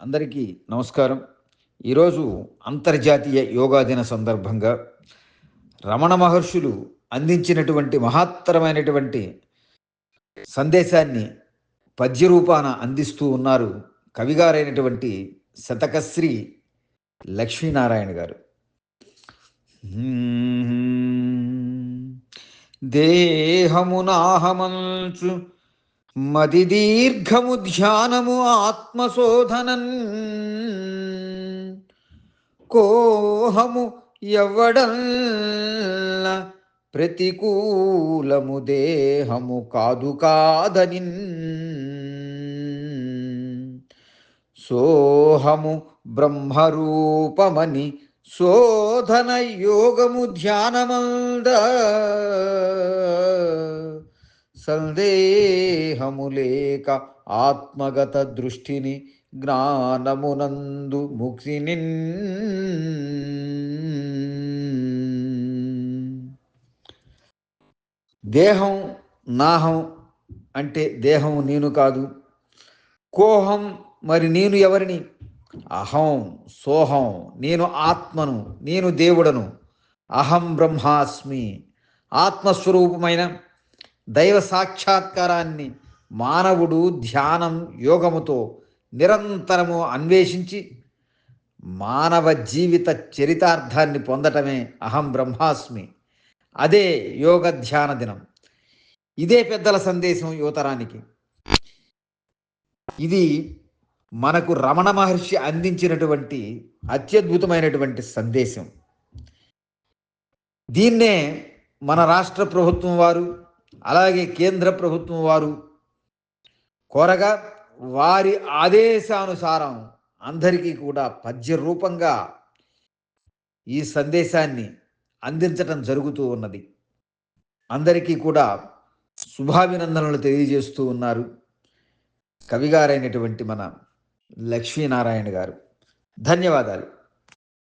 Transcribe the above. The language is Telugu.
అందరికీ నమస్కారం. ఈరోజు అంతర్జాతీయ యోగా దిన సందర్భంగా రమణ మహర్షులు అందించినటువంటి మహత్తరమైనటువంటి సందేశాన్ని పద్యరూపాన అందిస్తూ ఉన్నారు కవిగారైనటువంటి శతకశ్రీ లక్ష్మీనారాయణ గారు. దేహమునాహమంచు మదిదీర్ఘము ధ్యానము ఆత్మశోధనన్. కోహము ఎవడల్ల ప్రతికూలము దేహము కాదు కాదని సోహము బ్రహ్మరూపమని శోధన యోగము ధ్యానమంద. సందేహము లేక ఆత్మగత దృష్టిని జ్ఞానమునందు ముక్తిని దేహం నాహం అంటే దేహం నేను కాదు. కోహం మరి నేను ఎవరిని? అహం సోహం నేను ఆత్మను నేను దేవుడను. అహం బ్రహ్మాస్మి ఆత్మస్వరూపమైన దైవ సాక్షాత్కారాన్ని మానవుడు ధ్యానం యోగముతో నిరంతరము అన్వేషించి మానవ జీవిత చరితార్థాన్ని పొందటమే అహం బ్రహ్మాస్మి. అదే యోగ ధ్యాన దినం. ఇదే పెద్దల సందేశం యువతరానికి. ఇది మనకు రమణ మహర్షి అందించినటువంటి అత్యద్భుతమైనటువంటి సందేశం. దీన్నే మన రాష్ట్ర ప్రభుత్వం వారు అలాగే కేంద్ర ప్రభుత్వం వారు కోరగా వారి ఆదేశానుసారం అందరికీ కూడా పద్య రూపంగా ఈ సందేశాన్ని అందించటం జరుగుతూ ఉన్నది. అందరికీ కూడా శుభాభినందనలు తెలియజేస్తూ ఉన్నారు. కవిగారైనటువంటి మన లక్ష్మీనారాయణ గారు. ధన్యవాదాలు.